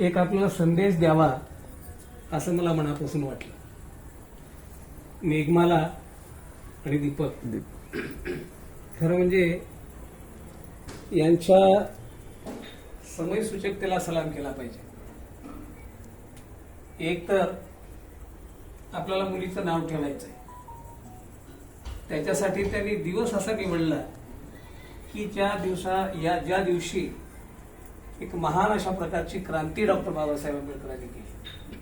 एक आपल्याला संदेश द्यावा असं मला मनापासून वाटलं. मेघमाला आणि दीपक. खरं म्हणजे यांच्या समयसूचकतेला सलाम केला पाहिजे. एक तर आपल्याला मुलीचं नाव ठेवायचं आहे त्याच्यासाठी त्यांनी दिवस असा निवडला की ज्या दिवसा या ज्या दिवशी एक महान अशा प्रकारची क्रांती डॉक्टर बाबासाहेब आंबेडकरांनी केली.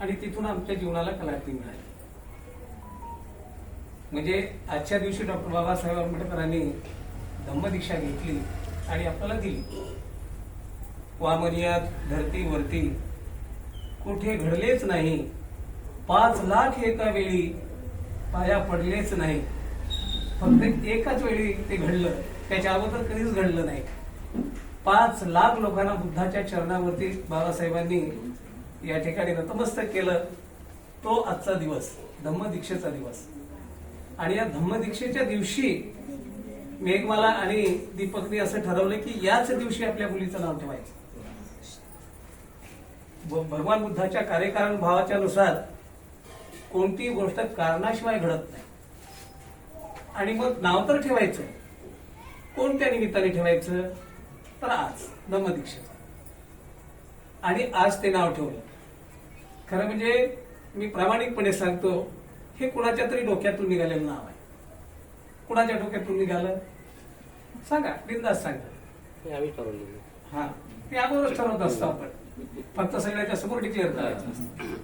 आणि तिथून आमच्या जीवनाला कलाटणी मिळाली. म्हणजे आजच्या दिवशी डॉक्टर बाबासाहेब आंबेडकरांनी धम्मदीक्षा घेतली आणि आपल्याला दिली. वामनियात धरतीवरती कुठे घडलेच नाही. पाच लाख एका वेळी पाया पडलेच नाही. फक्त एकाच वेळी ते घडलं. त्याच्या अगोदर कधीच घडलं नाही. पाच लाख लोकांना बुद्धाच्या चरणावरती बाबासाहेबांनी या ठिकाणी नतमस्तक केलं. तो आजचा दिवस धम्मदीक्षेचा दिवस. आणि या धम्मदीक्षेच्या दिवशी मेघमाला आणि दीपकने असं ठरवलं की याच दिवशी आपल्या मुलीचं नाव ठेवायचं. भ- भगवान बुद्धाच्या कार्यकारण भावाच्या नुसार कोणतीही गोष्ट कारणाशिवाय घडत नाही. आणि मग नाव तर ठेवायचं. कोणत्या निमित्ताने ठेवायचं? तर आज धम्मदीक्षेचं आणि आज ते नाव ठेवलं. खरं म्हणजे मी प्रामाणिकपणे सांगतो हे कुणाच्या तरी डोक्यातून निघालेलं नाव आहे. कुणाच्या डोक्यातून निघालं? सांगा बिंदास सांगा. हे हा ते अगोदरच ठरवत असतो आपण. फक्त सगळ्याच्या समोर डिक्लेअर करायचं असतं.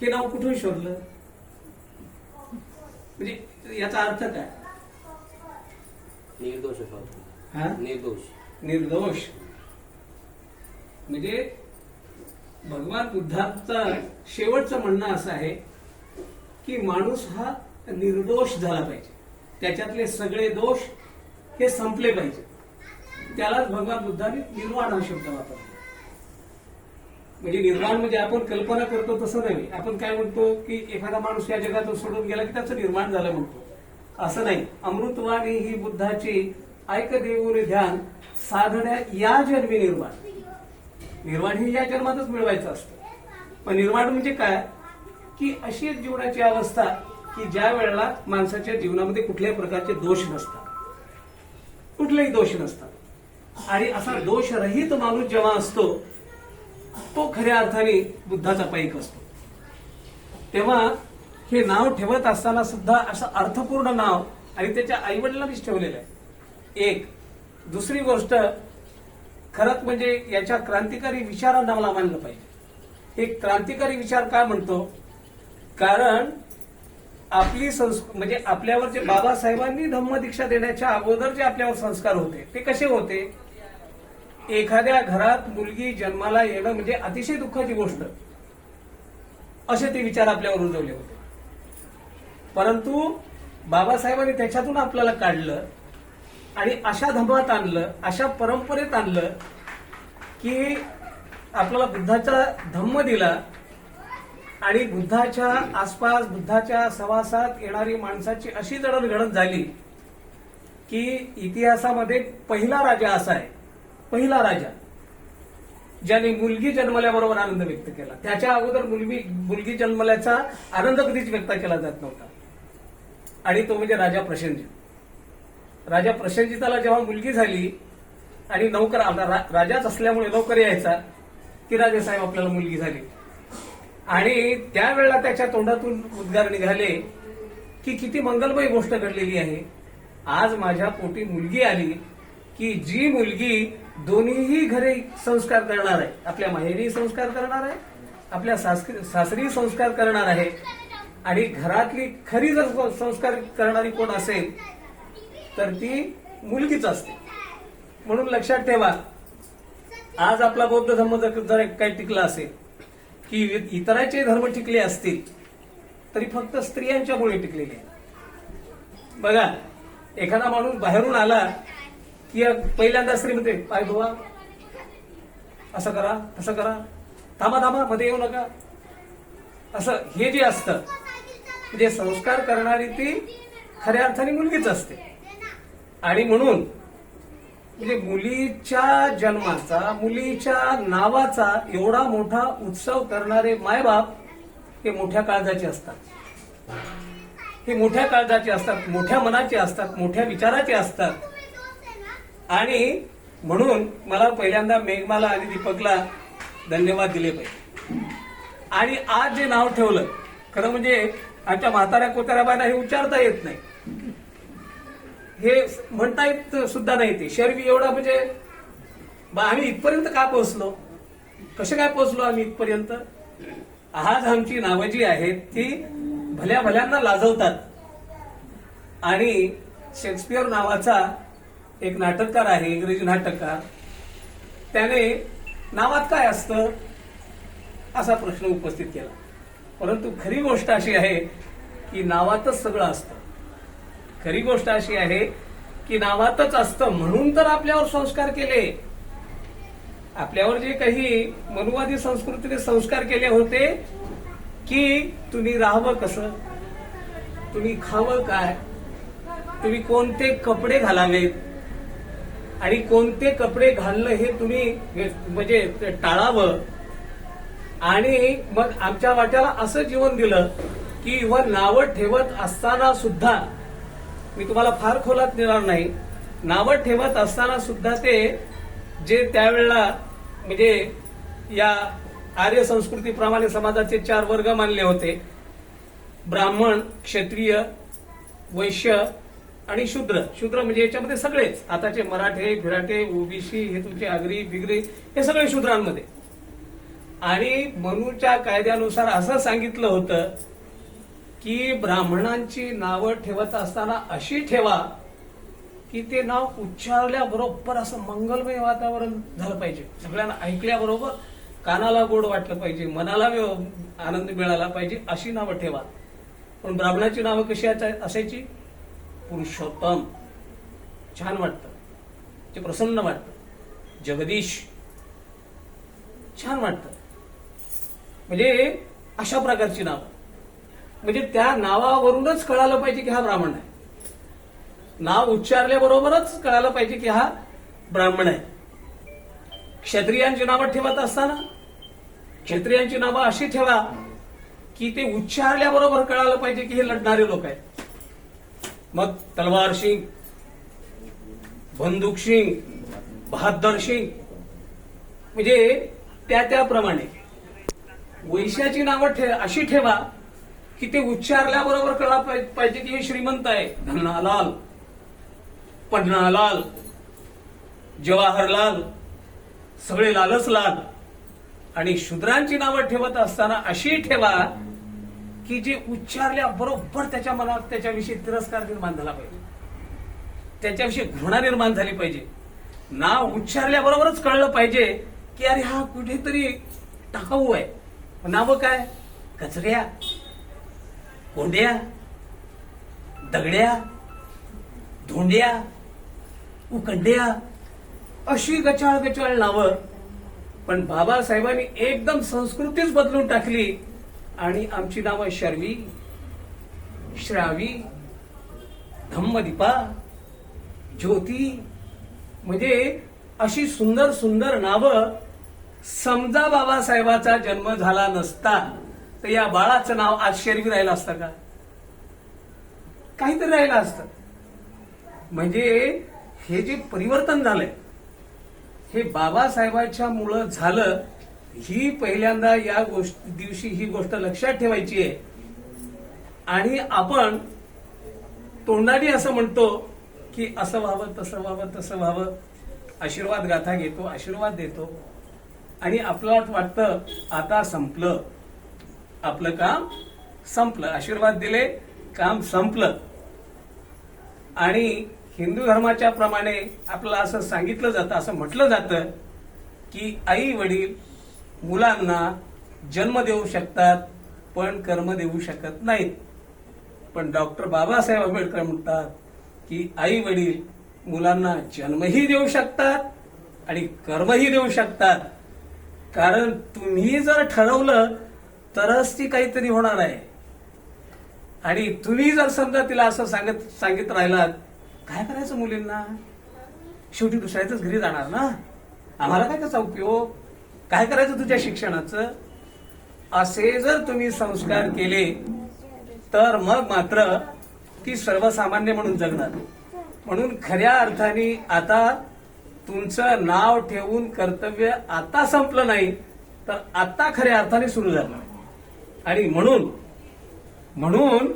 हे नाव कुठून शोधलं? म्हणजे याचा अर्थ काय? निर्दोष हा? निर्दोष. निर्दोष. म्हणजे भगवान बुद्धांचा शेवटचं म्हणणं असं आहे की माणूस हा निर्दोष झाला पाहिजे. त्याच्यातले सगळे दोष हे संपले पाहिजे. त्यालाच भगवान बुद्धाने निर्वाण हा शब्द वापरला. म्हणजे निर्माण म्हणजे आपण कल्पना करतो तसं नाही. आपण काय म्हणतो की एखादा माणूस या जगातून सोडून गेला की त्याचं निर्माण झालं म्हणतो. असं नाही. अमृतवाणी ही बुद्धाची ऐक देऊन ध्यान साधण्या या जन्मी निर्माण. निर्माण हे या जन्मातच मिळवायचं असतं. पण निर्माण म्हणजे काय? की अशी एक जीवनाची अवस्था की ज्या वेळेला माणसाच्या जीवनामध्ये कुठल्याही प्रकारचे दोष नसतात. कुठलेही दोष नसतात. आणि असा दोषरहित माणूस जेव्हा असतो तो खऱ्या अर्थाने बुद्धाचा पैक असतो. तेव्हा हे नाव ठेवत असताना सुद्धा असं अर्थपूर्ण नाव आणि त्याच्या आईवडिलांनीच ठेवलेलं आहे. एक. दुसरी गोष्ट खरंच म्हणजे याच्या क्रांतिकारी विचारांना मला मानलं पाहिजे. हे क्रांतिकारी विचार का म्हणतो? कारण आपली संस् म्हणजे आपल्यावर जे बाबासाहेबांनी धम्मदीक्षा देण्याच्या अगोदर जे आपल्यावर संस्कार होते ते कसे होते? एखाद्या घरात मुलगी जन्माला येणं म्हणजे अतिशय दुःखाची गोष्ट. असे ते विचार आपल्यावर रुजवले होते. परंतु बाबासाहेबांनी त्याच्यातून आपल्याला काढलं आणि अशा धमात आणलं अशा परंपरेत आणलं की आपल्याला बुद्धाचा धम्म दिला आणि बुद्धाच्या आसपास बुद्धाच्या सवासात येणारी माणसाची अशी जडणघडण झाली की इतिहासामध्ये पहिला राजा असा आहे. पहिला राजा. ज्याने मुलगी जन्मल्याबरोबर आनंद व्यक्त केला. त्याच्या अगोदर मुलगी मुलगी जन्मल्याचा आनंद कधीच व्यक्त केला जात नव्हता. आणि तो म्हणजे राजा प्रशंजित राजा प्रशंजिताला जेव्हा मुलगी झाली आणि नौकर आता रा- राजाच असल्यामुळे नौकर यायचा की राजेसाहेब आपल्याला मुलगी झाली. आणि त्यावेळेला त्याच्या तोंडातून उद्गार निघाले की किती मंगलमय गोष्ट घडलेली आहे. आज माझ्या पोटी मुलगी आली की जी मुलगी दोन्हीही घरी संस्कार करणार आहे. आपल्या माहेरी संस्कार करणार आहे आपल्या सासरी संस्कार करणार आहे. आणि घरातली खरी जर संस्कार करणारी कोण असेल तर ती मुलगीच असते. म्हणून लक्षात ठेवा आज आपला बौद्ध धर्म जर जर काही टिकला असेल की इतरांचे धर्म टिकले असतील तरी फक्त स्त्रियांच्यामुळे टिकलेले आहे. बघा एखादा माणूस बाहेरून आला की पहिल्यांदा स्त्री म्हणते पाय धुवा असं करा तसं करा थांबा थांबा मध्ये येऊ नका. असं हे जे असतं म्हणजे संस्कार करणारी ती खऱ्या अर्थाने मुलगीच असते. आणि म्हणून म्हणजे मुलीच्या जन्माचा मुलीच्या नावाचा एवढा मोठा उत्सव करणारे मायबाप हे मोठ्या काळजाचे असतात. हे मोठ्या काळजाचे असतात मोठ्या मनाचे असतात मोठ्या विचाराचे असतात. आणि म्हणून मला पहिल्यांदा मेघमाला आणि दीपकला धन्यवाद दिले पाहिजे. आणि आज जे नाव ठेवलं खरं म्हणजे आमच्या म्हाताऱ्या कोताऱ्या बायना हे उच्चारता येत नाही. हे म्हणता येत सुद्धा नाही ते. शर्वी एवढा म्हणजे बा, आम्ही इथपर्यंत का पोहोचलो? कसे काय पोहोचलो आम्ही इथपर्यंत? आज आमची नावं जी आहेत ती भल्या भल्यांना लाजवतात. आणि शेक्सपियर नावाचा एक नाटककार आहे इंग्रजी नाटककार. त्याने नावात काय असतं? असा प्रश्न उपस्थित केला. परंतु खरी गोष्ट अशी आहे की नावातच सगळं असतं. खरी गोष्ट अशी आहे की नावातच असतं म्हणून तर आपल्यावर संस्कार केले. आपल्यावर जे काही मनुवादी संस्कृतीने संस्कार केले होते की तुम्ही राहावं कसं? तुम्ही खावं काय? तुम्ही कोणते कपडे घालावेत? आणि कोणते कपडे घालणं हे तुम्ही म्हणजे टाळावं? आणि मग आमच्या वाट्याला असं जीवन दिलं की व नावं ठेवत असताना सुद्धा मी तुम्हाला फार खोलात नेणार नाही. नावं ठेवत असताना सुद्धा ते जे त्यावेळेला म्हणजे या आर्य संस्कृतीप्रमाणे समाजाचे चार वर्ग मानले होते. ब्राह्मण क्षत्रिय वैश्य आणि शूद्र. शूद्र म्हणजे याच्यामध्ये सगळेच. आताचे मराठे भिराटे ओबीसी हे तुमचे आगरी बिगरी हे सगळे शूद्रांमध्ये. आणि मनूच्या कायद्यानुसार असं सांगितलं होतं की ब्राह्मणांची नावं ठेवत असताना अशी ठेवा की ते नाव उच्चारल्याबरोबर असं मंगलमय वातावरण झालं पाहिजे. सगळ्यांना ऐकल्याबरोबर कानाला गोड वाटलं पाहिजे मनाला आनंद मिळाला पाहिजे अशी नावं ठेवा. पण ब्राह्मणाची नावं कशी असायची? पुरुषोत्तम. छान वाटतं. ते प्रसन्न वाटतं. जगदीश. छान वाटतं. म्हणजे अशा प्रकारची नावं. म्हणजे त्या नावावरूनच कळालं पाहिजे की हा ब्राह्मण आहे. नाव उच्चारल्याबरोबरच कळालं पाहिजे की हा ब्राह्मण आहे. क्षत्रियांची नावं ठेवत असताना क्षत्रियांची नावं अशी ठेवा की ते उच्चारल्याबरोबर कळालं पाहिजे की हे लढणारे लोक आहेत. मग तलवार सिंग बंदूक सिंग बहादर सिंग म्हणजे त्या त्याप्रमाणे. वैश्याची नावं ठे अशी ठेवा की ते उच्चारल्याबरोबर कळा पाहिजे की हे श्रीमंत आहे. धन्नालाल. पन्नालाल जवाहरलाल. सगळे लालच लाल आणि शूद्रांची नावं ठेवत असताना अशी ठेवा की जे उच्चारल्या बरोबर त्याच्या मनात त्याच्याविषयी तिरस्कार निर्माण झाला पाहिजे. त्याच्याविषयी घृणा निर्माण झाली पाहिजे. नाव उच्चारल्याबरोबरच कळलं पाहिजे की अरे हा कुठेतरी टाकाऊ आहे. नावं काय? कचऱ्या. कोंड्या दगड्या धोंड्या उकंड्या अशी गचाळ गचाळ नावं. पण बाबासाहेबांनी एकदम संस्कृतीच बदलून टाकली. आणि आमची नावं शर्वी श्रावी धम्मदीपा ज्योती म्हणजे अशी सुंदर सुंदर नावं समजा बाबासाहेबाचा जन्म झाला नसता. तर या बाळाचं नाव आज शर्वी राहिलं असतं का? काहीतरी राहिलं असतं. म्हणजे हे जे परिवर्तन झालंय हे बाबासाहेबांच्या मुळे झालं ही पहिल्यांदा या गोष्ट दिवशी ही गोष्ट लक्षात ठेवायची आहे. आणि आपण तोंडाने असं म्हणतो की असं व्हावं तसं व्हावं तसं व्हावं. आशीर्वाद गाथा घेतो आशीर्वाद देतो. आणि आपलं वाटतं आता संपलं. आपलं काम संपलं. आशीर्वाद दिले काम संपलं. आणि हिंदू धर्माच्या प्रमाणे आपल्याला असं सांगितलं जातं असं म्हटलं जातं की आई वडील मुलांना जन्म देऊ शकतात पण कर्म देऊ शकत नाहीत. पण डॉक्टर बाबासाहेब आंबेडकर म्हणतात की आई वडील मुलांना जन्मही देऊ शकतात आणि कर्मही देऊ शकतात. कारण तुम्ही जर ठरवलं तरच ती काहीतरी होणार आहे. आणि तुम्ही जर समजा तिला असं सांगत सांगित राहिलात काय करायचं मुलींना? शेवटी दुसऱ्याच्याच घरी जाणार ना? आम्हाला काय त्याचा उपयोग? काय करायचं तुझ्या शिक्षणाचं? असे जर तुम्ही संस्कार केले तर मग मात्र ती सर्वसामान्य म्हणून जगणार. म्हणून खऱ्या अर्थाने आता तुमचं नाव ठेवून कर्तव्य आता संपलं नाही तर आता खऱ्या अर्थाने सुरू झालं. आणि म्हणून म्हणून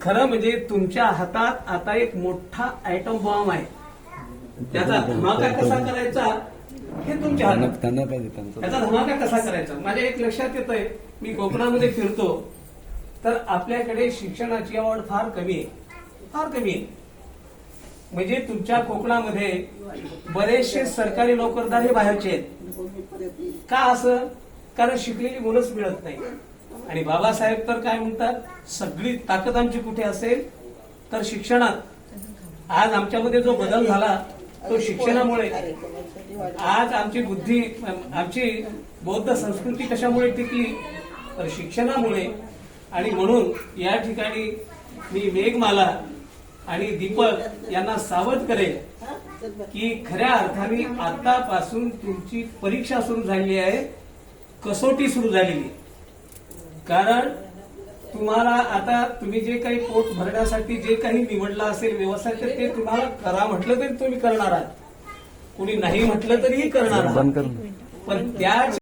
खरं म्हणजे तुमच्या हातात आता एक मोठा आयटम बॉम्ब आहे. त्याचा धमाका कसा करायचा? हे तुमच्या हातात. त्यांना पाहिजे त्यांचं धमाका कसा करायचा? माझ्या एक लक्षात येतंय. मी कोकणामध्ये फिरतो. तर आपल्याकडे शिक्षणाची आवड फार कमी आहे. फार कमी आहे. म्हणजे तुमच्या कोकणामध्ये बरेचसे सरकारी नोकरदार हे बाहेरचे आहेत. का असं? कारण शिकलेली मुलंच मिळत नाही. आणि बाबासाहेब तर काय म्हणतात सगळी ताकद आमची कुठे असेल तर शिक्षणात. आज आमच्यामध्ये जो बदल झाला तो शिक्षणामुळे. आज आमची बुद्धी आमची बौद्ध संस्कृती कशामुळे टिकली तर शिक्षणामुळे. आणि म्हणून या ठिकाणी मी मेघमाला आणि दीपक यांना सावध करेल की खऱ्या अर्थाने आतापासून तुमची परीक्षा सुरू झालेली आहे कसोटी सुरू झालेली आहे. कारण तुम्हाला आता तुम्ही जे काही पोट भरण्यासाठी जे काही निवडलं असेल व्यवसाय तर ते तुम्हाला करा म्हटलं तरी तुम्ही करणार आहात. कुणी नाही म्हटलं तरीही करणार आहात. पण त्याच